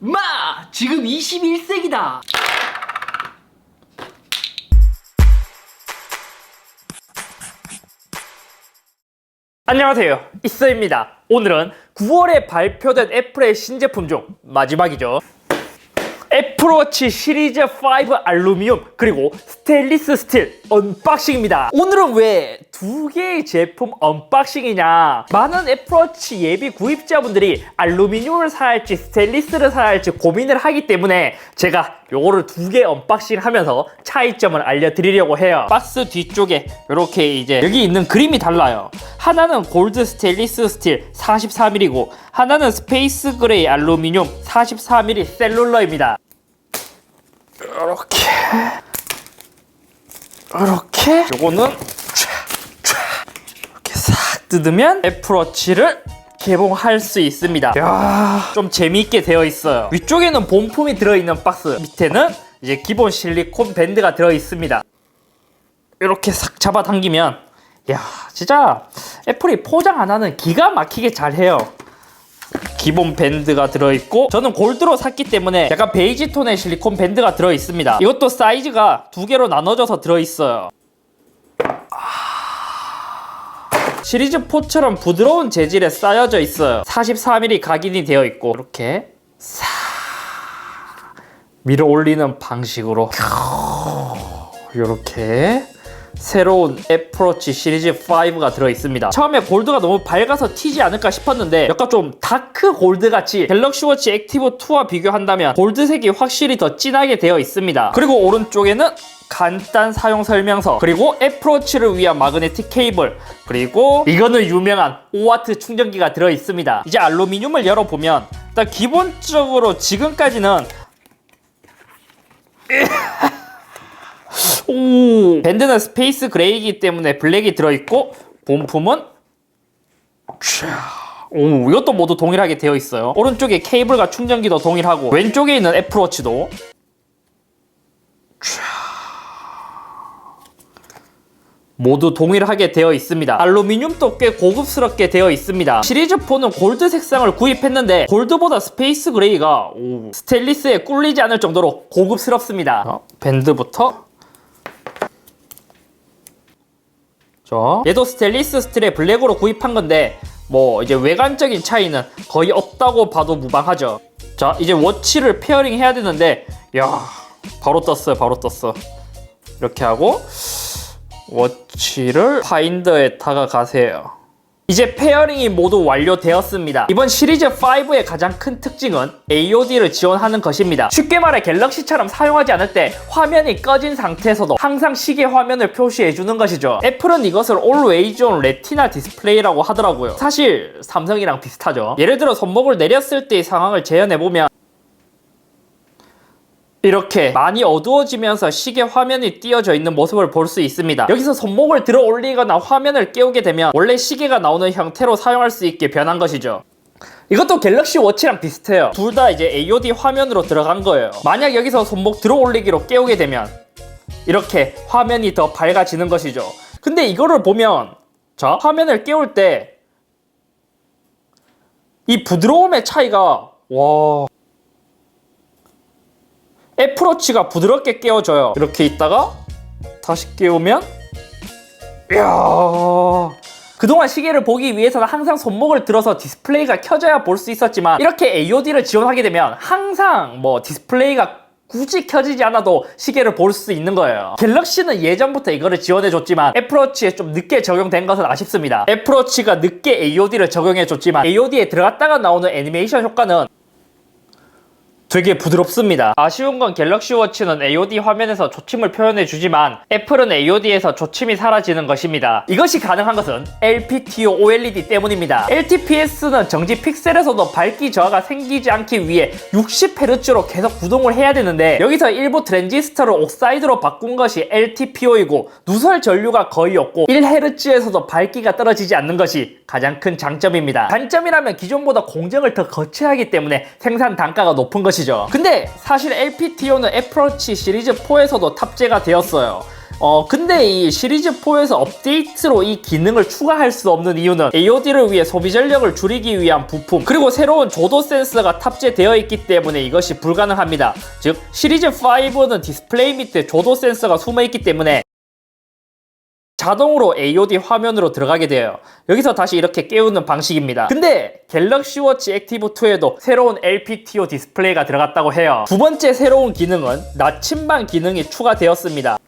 마! 지금 21세기다! 안녕하세요. 이서입니다. 오늘은 9월에 발표된 애플의 신제품 중 마지막이죠. 워치 시리즈 5 알루미늄 그리고 스테인리스 스틸 언박싱입니다. 오늘은 왜 두 개의 제품 언박싱이냐? 많은 애플워치 예비 구입자분들이 알루미늄을 사야 할지 스테인리스를 사야 할지 고민을 하기 때문에 제가 요거를 두 개 언박싱 하면서 차이점을 알려드리려고 해요. 박스 뒤쪽에 이렇게 이제 여기 있는 그림이 달라요. 하나는 골드 스테인리스 스틸 44mm이고 하나는 스페이스 그레이 알루미늄 44mm 셀룰러입니다. 이렇게 이렇게 요거는 이렇게 싹 뜯으면 애플워치를 개봉할 수 있습니다. 야, 좀 재미있게 되어 있어요. 위쪽에는 본품이 들어있는 박스, 밑에는 이제 기본 실리콘 밴드가 들어 있습니다. 이렇게 싹 잡아당기면 야, 진짜 애플이 포장 하나는 기가 막히게 잘해요. 기본 밴드가 들어있고 저는 골드로 샀기 때문에 약간 베이지 톤의 실리콘 밴드가 들어있습니다. 이것도 사이즈가 두 개로 나눠져서 들어있어요. 아. 시리즈 4처럼 부드러운 재질에 쌓여져 있어요. 44mm 각인이 되어 있고 이렇게 싹 밀어 올리는 방식으로 이렇게 새로운 애플워치 시리즈 5가 들어있습니다. 처음에 골드가 너무 밝아서 튀지 않을까 싶었는데 약간 좀 다크 골드 같이 갤럭시 워치 액티브 2와 비교한다면 골드색이 확실히 더 진하게 되어 있습니다. 그리고 오른쪽에는 간단 사용 설명서 그리고 애플워치를 위한 마그네틱 케이블 그리고 이거는 유명한 5와트 충전기가 들어 있습니다. 이제 알루미늄을 열어보면 일단 기본적으로 지금까지는 오 밴드는 스페이스 그레이이기 때문에 블랙이 들어있고 본품은 촤. 오 이것도 모두 동일하게 되어 있어요 오른쪽에 케이블과 충전기도 동일하고 왼쪽에 있는 애플워치도 촤. 모두 동일하게 되어 있습니다. 알루미늄도 꽤 고급스럽게 되어 있습니다. 시리즈 4는 골드 색상을 구입했는데 골드보다 스페이스 그레이가 오, 스테인리스에 꿀리지 않을 정도로 고급스럽습니다. 어, 밴드부터 자, 얘도 스테인리스 스틸의 블랙으로 구입한 건데 뭐 이제 외관적인 차이는 거의 없다고 봐도 무방하죠. 자, 이제 워치를 페어링 해야 되는데 야, 바로 떴어요. 바로 떴어. 이렇게 하고 워치를 파인더에 다가가세요. 이제 페어링이 모두 완료되었습니다. 이번 시리즈 5의 가장 큰 특징은 AOD를 지원하는 것입니다. 쉽게 말해 갤럭시처럼 사용하지 않을 때 화면이 꺼진 상태에서도 항상 시계 화면을 표시해 주는 것이죠. 애플은 이것을 Always On Retina 디스플레이라고 하더라고요. 사실 삼성이랑 비슷하죠. 예를 들어 손목을 내렸을 때의 상황을 재현해 보면 이렇게 많이 어두워지면서 시계 화면이 띄어져 있는 모습을 볼 수 있습니다. 여기서 손목을 들어 올리거나 화면을 깨우게 되면 원래 시계가 나오는 형태로 사용할 수 있게 변한 것이죠. 이것도 갤럭시 워치랑 비슷해요. 둘 다 이제 AOD 화면으로 들어간 거예요. 만약 여기서 손목 들어 올리기로 깨우게 되면 이렇게 화면이 더 밝아지는 것이죠. 근데 이거를 보면 자 화면을 깨울 때 이 부드러움의 차이가 와 애플워치가 부드럽게 깨워져요. 이렇게 있다가 다시 깨우면 이야 그동안 시계를 보기 위해서는 항상 손목을 들어서 디스플레이가 켜져야 볼 수 있었지만 이렇게 AOD를 지원하게 되면 항상 뭐 디스플레이가 굳이 켜지지 않아도 시계를 볼 수 있는 거예요. 갤럭시는 예전부터 이거를 지원해줬지만 애플워치에 좀 늦게 적용된 것은 아쉽습니다. 애플워치가 늦게 AOD를 적용해줬지만 AOD에 들어갔다가 나오는 애니메이션 효과는 되게 부드럽습니다. 아쉬운 건 갤럭시 워치는 AOD 화면에서 조침을 표현해 주지만 애플은 AOD에서 조침이 사라지는 것입니다. 이것이 가능한 것은 LPTO OLED 때문입니다. LTPS는 정지 픽셀에서도 밝기 저하가 생기지 않기 위해 60Hz로 계속 구동을 해야 되는데 여기서 일부 트랜지스터를 옥사이드로 바꾼 것이 LTPO이고 누설 전류가 거의 없고 1Hz에서도 밝기가 떨어지지 않는 것이 가장 큰 장점입니다. 단점이라면 기존보다 공정을 더 거쳐야 하기 때문에 생산 단가가 높은 것이 죠. 근데 사실 LPTO는 애플워치 시리즈 4에서도 탑재가 되었어요. 어 근데 이 시리즈 4에서 업데이트로 이 기능을 추가할 수 없는 이유는 AOD를 위해 소비 전력을 줄이기 위한 부품 그리고 새로운 조도 센서가 탑재되어 있기 때문에 이것이 불가능합니다. 즉 시리즈 5는 디스플레이 밑에 조도 센서가 숨어 있기 때문에 자동으로 AOD 화면으로 들어가게 돼요. 여기서 다시 이렇게 깨우는 방식입니다. 근데 갤럭시 워치 액티브 2에도 새로운 LPTO 디스플레이가 들어갔다고 해요. 두 번째 새로운 기능은 나침반 기능이 추가되었습니다.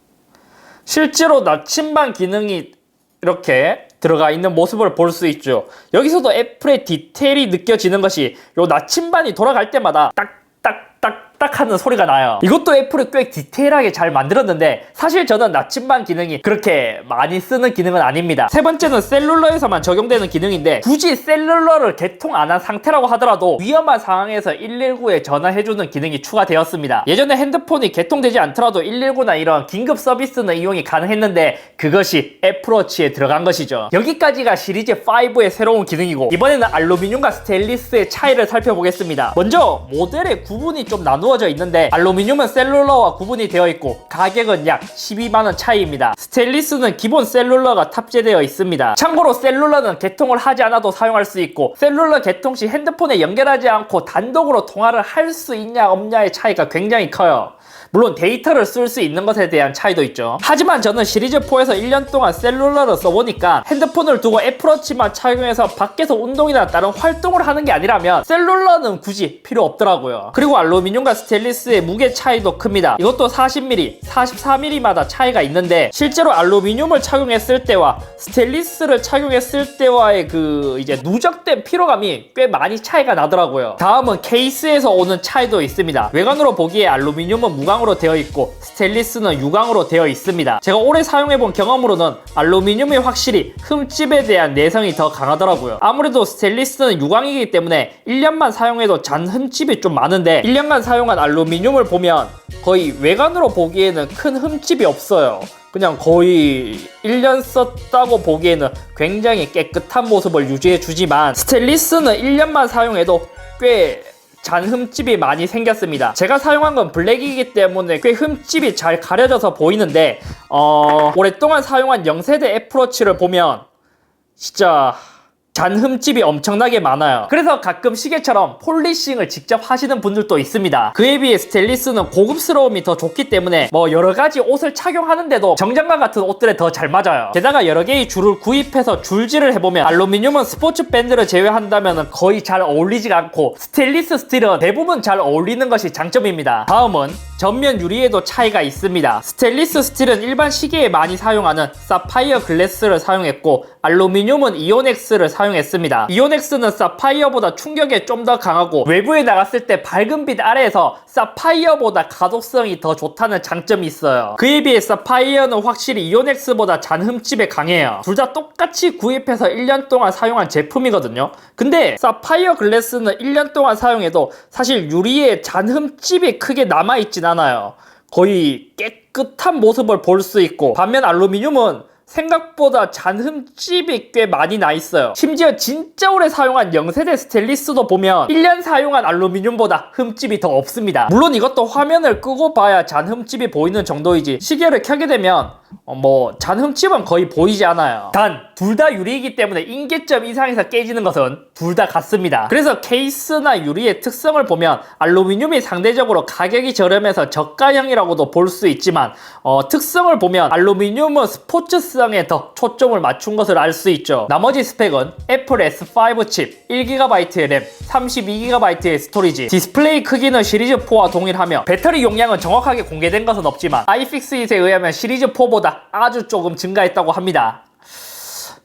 실제로 나침반 기능이 이렇게 들어가 있는 모습을 볼 수 있죠. 여기서도 애플의 디테일이 느껴지는 것이 요 나침반이 돌아갈 때마다 딱딱 딱딱 하는 소리가 나요. 이것도 애플이 꽤 디테일하게 잘 만들었는데 사실 저는 나침반 기능이 그렇게 많이 쓰는 기능은 아닙니다. 세 번째는 셀룰러에서만 적용되는 기능인데 굳이 셀룰러를 개통 안 한 상태라고 하더라도 위험한 상황에서 119에 전화해주는 기능이 추가되었습니다. 예전에 핸드폰이 개통되지 않더라도 119나 이런 긴급 서비스는 이용이 가능했는데 그것이 애플워치에 들어간 것이죠. 여기까지가 시리즈 5의 새로운 기능이고 이번에는 알루미늄과 스테인리스의 차이를 살펴보겠습니다. 먼저 모델의 구분이 좀 나누어 져 있는데 알루미늄은 셀룰러와 구분이 되어 있고 가격은 약 12만원 차이입니다. 스테인리스는 기본 셀룰러가 탑재되어 있습니다. 참고로 셀룰러는 개통을 하지 않아도 사용할 수 있고 셀룰러 개통 시 핸드폰에 연결하지 않고 단독으로 통화를 할 수 있냐 없냐의 차이가 굉장히 커요. 물론 데이터를 쓸 수 있는 것에 대한 차이도 있죠. 하지만 저는 시리즈4에서 1년 동안 셀룰러를 써보니까 핸드폰을 두고 애플워치만 착용해서 밖에서 운동이나 다른 활동을 하는 게 아니라면 셀룰러는 굳이 필요 없더라고요. 그리고 알루미늄과 스테인리스의 무게 차이도 큽니다. 이것도 40mm, 44mm마다 차이가 있는데 실제로 알루미늄을 착용했을 때와 스테인리스를 착용했을 때와의 그 이제 누적된 피로감이 꽤 많이 차이가 나더라고요. 다음은 케이스에서 오는 차이도 있습니다. 외관으로 보기에 알루미늄은 무광 으로 되어 있고 스테인리스는 유광으로 되어 있습니다. 제가 오래 사용해본 경험으로는 알루미늄이 확실히 흠집에 대한 내성이 더 강하더라고요. 아무래도 스테인리스는 유광이기 때문에 1년만 사용해도 잔 흠집이 좀 많은데 1년간 사용한 알루미늄을 보면 거의 외관으로 보기에는 큰 흠집이 없어요. 그냥 거의 1년 썼다고 보기에는 굉장히 깨끗한 모습을 유지해 주지만 스테인리스는 1년만 사용해도 꽤 잔 흠집이 많이 생겼습니다. 제가 사용한 건 블랙이기 때문에 꽤 흠집이 잘 가려져서 보이는데 어, 오랫동안 사용한 0세대 애플워치를 보면 진짜 잔 흠집이 엄청나게 많아요. 그래서 가끔 시계처럼 폴리싱을 직접 하시는 분들도 있습니다. 그에 비해 스테인리스는 고급스러움이 더 좋기 때문에 뭐 여러 가지 옷을 착용하는데도 정장과 같은 옷들에 더 잘 맞아요. 게다가 여러 개의 줄을 구입해서 줄질을 해보면 알루미늄은 스포츠 밴드를 제외한다면 거의 잘 어울리지가 않고 스테인리스 스틸은 대부분 잘 어울리는 것이 장점입니다. 다음은 전면 유리에도 차이가 있습니다. 스테인리스 스틸은 일반 시계에 많이 사용하는 사파이어 글래스를 사용했고 알루미늄은 이온엑스를 사용했습니다. 이온엑스는 사파이어보다 충격에 좀 더 강하고 외부에 나갔을 때 밝은 빛 아래에서 사파이어보다 가독성이 더 좋다는 장점이 있어요. 그에 비해 사파이어는 확실히 이온엑스보다 잔 흠집에 강해요. 둘 다 똑같이 구입해서 1년 동안 사용한 제품이거든요. 근데 사파이어 글래스는 1년 동안 사용해도 사실 유리에 잔 흠집이 크게 남아있진 않아요. 거의 깨끗한 모습을 볼 수 있고 반면 알루미늄은 생각보다 잔 흠집이 꽤 많이 나 있어요. 심지어 진짜 오래 사용한 0세대 스테인리스도 보면 1년 사용한 알루미늄보다 흠집이 더 없습니다. 물론 이것도 화면을 끄고 봐야 잔 흠집이 보이는 정도이지 시계를 켜게 되면 어, 뭐 잔 흠집은 거의 보이지 않아요. 단 둘 다 유리이기 때문에 인계점 이상에서 깨지는 것은 둘 다 같습니다. 그래서 케이스나 유리의 특성을 보면 알루미늄이 상대적으로 가격이 저렴해서 저가형이라고도 볼 수 있지만 어, 특성을 보면 알루미늄은 스포츠성에 더 초점을 맞춘 것을 알 수 있죠. 나머지 스펙은 애플 S5 칩, 1GB의 램, 32GB의 스토리지, 디스플레이 크기는 시리즈 4와 동일하며 배터리 용량은 정확하게 공개된 것은 없지만 iFixit에 의하면 시리즈 4보다 아주 조금 증가했다고 합니다.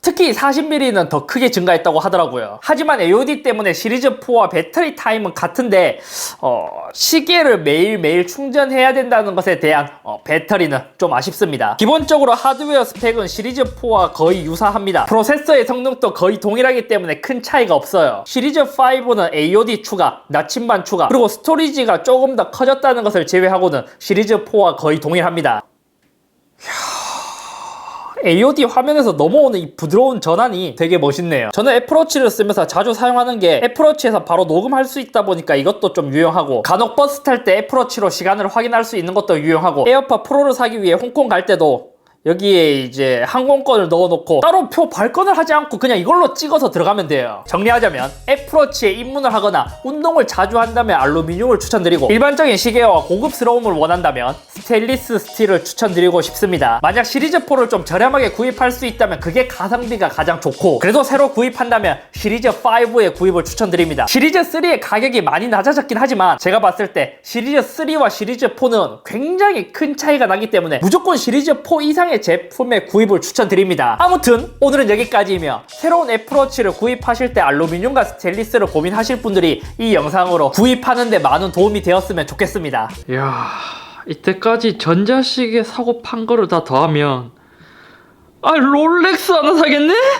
특히 40mm는 더 크게 증가했다고 하더라고요. 하지만 AOD 때문에 시리즈 4와 배터리 타임은 같은데 어, 시계를 매일매일 충전해야 된다는 것에 대한 어, 배터리는 좀 아쉽습니다. 기본적으로 하드웨어 스펙은 시리즈 4와 거의 유사합니다. 프로세서의 성능도 거의 동일하기 때문에 큰 차이가 없어요. 시리즈 5는 AOD 추가, 나침반 추가, 그리고 스토리지가 조금 더 커졌다는 것을 제외하고는 시리즈 4와 거의 동일합니다. AOD 화면에서 넘어오는 이 부드러운 전환이 되게 멋있네요. 저는 애플워치를 쓰면서 자주 사용하는 게 애플워치에서 바로 녹음할 수 있다 보니까 이것도 좀 유용하고 간혹 버스 탈 때 애플워치로 시간을 확인할 수 있는 것도 유용하고 에어팟 프로를 사기 위해 홍콩 갈 때도 여기에 이제 항공권을 넣어놓고 따로 표 발권을 하지 않고 그냥 이걸로 찍어서 들어가면 돼요. 정리하자면 애플워치에 입문을 하거나 운동을 자주 한다면 알루미늄을 추천드리고 일반적인 시계와 고급스러움을 원한다면 스테인리스 스틸을 추천드리고 싶습니다. 만약 시리즈4를 좀 저렴하게 구입할 수 있다면 그게 가성비가 가장 좋고 그래도 새로 구입한다면 시리즈5의 구입을 추천드립니다. 시리즈3의 가격이 많이 낮아졌긴 하지만 제가 봤을 때 시리즈3와 시리즈4는 굉장히 큰 차이가 나기 때문에 무조건 시리즈4 제품의 구입을 추천드립니다. 아무튼 오늘은 여기까지이며 새로운 애플워치를 구입하실 때 알루미늄과 스테인리스를 고민하실 분들이 이 영상으로 구입하는 데 많은 도움이 되었으면 좋겠습니다. 이야, 이때까지 전자시계 사고 판 거를 다 더하면 아 롤렉스 하나 사겠네?